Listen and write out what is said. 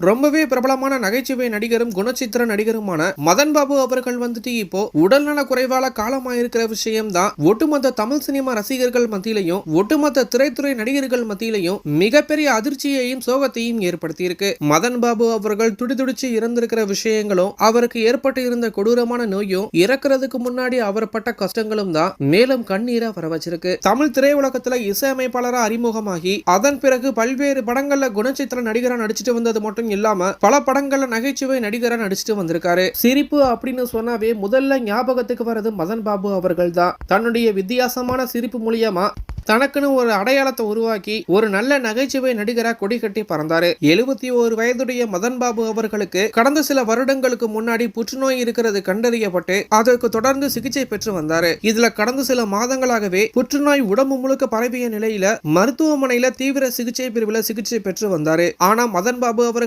ரொம்பவே பிரபலமான நகைச்சுவை நடிகரும் குணச்சித்திர நடிகருமான மதன் பாபு அவர்கள் வந்துட்டு இப்போ உடல்நல குறைவால காலமாயிருக்கிற விஷயம் தான் ஒட்டுமொத்த தமிழ் சினிமா ரசிகர்கள் மத்தியிலையும் ஒட்டுமொத்த திரைத்துறை நடிகர்கள் மத்தியிலையும் மிகப்பெரிய அதிர்ச்சியையும் சோகத்தையும் ஏற்படுத்தியிருக்கு. மதன் பாபு அவர்கள் துடிதுடிச்சு இறந்திருக்கிற விஷயங்களும் அவருக்கு ஏற்பட்டு இருந்த கொடூரமான நோயும் இறக்குறதுக்கு முன்னாடி அவர் பட்ட கஷ்டங்களும் தான் மேலும் கண்ணீரை வர வச்சிருக்கு தமிழ் திரையுலகத்துல இசையமைப்பாளராக அறிமுகமாகி அதன் பிறகு பல்வேறு படங்கள்ல குணச்சித்திர நடிகரா நடிச்சிட்டு வந்தது மட்டும் மட்டும் இல்லாம பல படங்கள்ல நகைச்சுவை நடிகரா நடிச்சுட்டு வந்திருக்காரு. சிரிப்பு அப்படின்னு சொன்னாவே முதல்ல ஞாபகத்துக்கு வர்றது மதன் பாபு அவர்கள் தான் தன்னுடைய வித்தியாசமான சிரிப்பு மூலியமா தனக்குன்னு ஒரு அடையாளத்தை உருவாக்கி ஒரு நல்ல நகைச்சுவை நடிகரா கொடி கட்டி பறந்தாரு. எழுபத்தி ஒரு வயதுடைய மதன் பாபு அவர்களுக்கு கடந்த சில வருடங்களுக்கு முன்னாடி புற்றுநோய் இருக்கிறது கண்டறியப்பட்டு அதற்கு தொடர்ந்து சிகிச்சை பெற்று வந்தாரு. இதுல கடந்த சில மாதங்களாகவே புற்றுநோய் உடம்பு முழுக்க பரவிய நிலையில மருத்துவமனையில தீவிர சிகிச்சை பிரிவுல சிகிச்சை பெற்று வந்தாரு. ஆனா மதன் பாபு அவர்